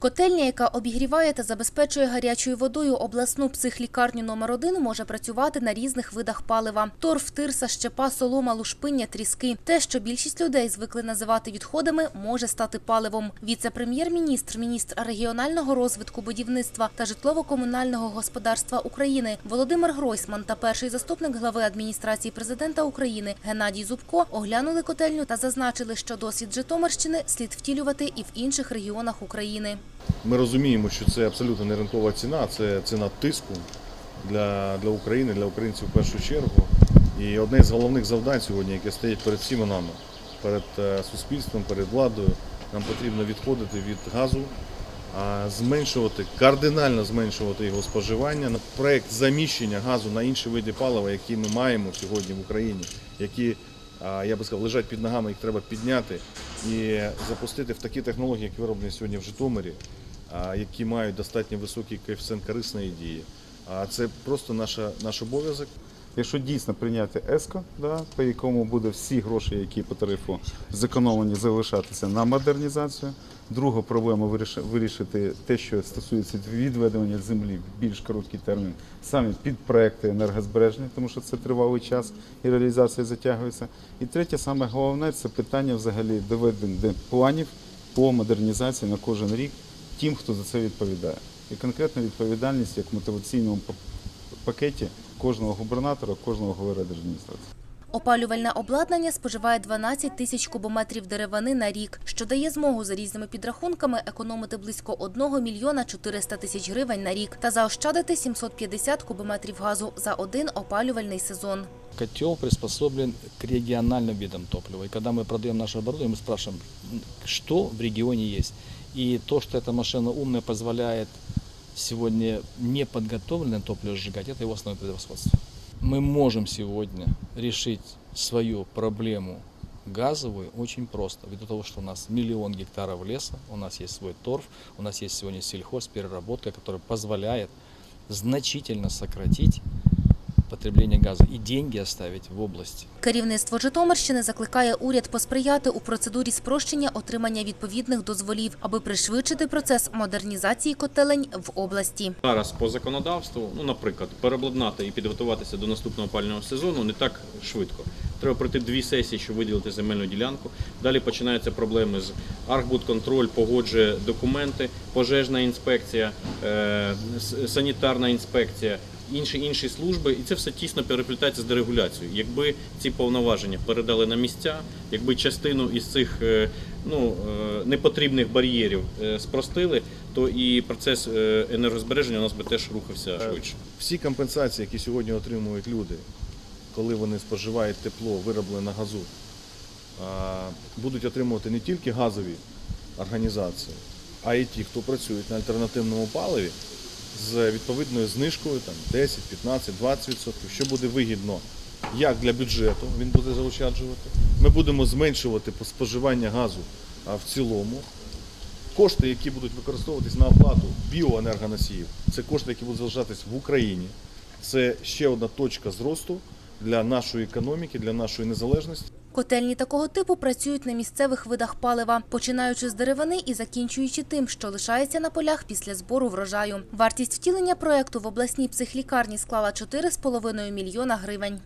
Котельня, яка обігріває та забезпечує гарячою водою обласну психлікарню номер 1 може працювати на різних видах палива: торф, тирса, щепа, солома, лушпиння, тріски. Те, що більшість людей звикли називати відходами, може стати паливом. Віце-прем'єр-міністр, міністр регіонального розвитку, будівництва та житлово-комунального господарства України Володимир Гройсман та перший заступник глави адміністрації президента України Геннадій Зубко оглянули котельню та зазначили, що досвід Житомирщини слід втілювати і в інших регіонах України. Ми розуміємо, що це абсолютно не ринкова ціна, це ціна тиску для, для України, для українців в першу чергу. І одне з головних завдань сьогодні, яке стоїть перед всіма нами, перед е, суспільством, перед владою, нам потрібно відходити від газу, зменшувати, кардинально зменшувати його споживання. Проект заміщення газу на інші види палива, які ми маємо сьогодні в Україні, які я би сказав, лежать під ногами, їх треба підняти і запустити в такі технології, які вироблені сьогодні в Житомирі, які мають достатньо високий коефіцієнт корисної дії. А це просто наша, наш обов'язок. Якщо дійсно прийняти ЕСКО, да, по якому буде всі гроші, які по тарифу зекономлені, залишатися на модернізацію. Друга проблема виріш- вирішити те, що стосується відведення землі в більш короткий термін, саме під проекти енергозбереження, тому що це тривалий час і реалізація затягується. І третє, саме головне, це питання взагалі доведення планів по модернізації на кожен рік тим, хто за це відповідає. І конкретна відповідальність як в мотиваційному пакеті кожного губернатора, кожного голови адміністрації. Опалювальне обладнання споживає 12 тисяч кубометрів деревини на рік, що дає змогу за різними підрахунками економити близько 1 мільйона 400 тисяч гривень на рік та заощадити 750 кубометрів газу за один опалювальний сезон. Котел приспособлен к региональным видам топлива. И когда мы продаем наше оборудование, мы спрашиваем, м, что в регионе есть. И то, что эта машина умная позволяет Сегодня неподготовленное топливо сжигать, это его основное превосходство. Мы можем сегодня решить свою проблему газовую очень просто. Ввиду того, что у нас миллион гектаров леса, у нас есть свой торф, у нас есть сегодня сельхозпереработка, которая позволяет значительно сократить потребление газа и деньги оставить в области. Керівництво Житомирщини закликає уряд посприяти у процедурі спрощення отримання відповідних дозволів, аби пришвидшити процес модернізації котелень в області. Зараз по законодавству, ну, наприклад, переобладнати і підготуватися до наступного опалювального сезону не так швидко. Треба пройти дві сесії, щоб виділити земельну ділянку. Далі починаються проблеми з Архбудконтроль погоджує документи, пожежна інспекція, е, санітарна інспекція, інші інші служби, і це все тісно переплітається з дерегуляцією. Якби ці повноваження передали на місця, якби частину із цих е, ну, е, непотрібних бар'єрів е, спростили, то і процес енергозбереження у нас би теж рухався швидше. Всі компенсації, які сьогодні отримують люди, коли вони споживають тепло, вироблене на газу, будуть отримувати не тільки газові організації, а й ті, хто працюють на альтернативному паливі з відповідною знижкою там, 10, 15, 20%, що буде вигідно як для бюджету, він буде заощаджувати. Ми будемо зменшувати споживання газу в цілому. Кошти, які будуть використовуватись на оплату біоенергоносіїв, це кошти, які будуть залишатись в Україні. Це ще одна точка зросту для нашої економіки, для нашої незалежності. Котельні такого типу працюють на місцевих видах палива, починаючи з деревини і закінчуючи тим, що лишається на полях після збору врожаю. Вартість втілення проекту в обласній психлікарні склала 4,5 мільйона гривень.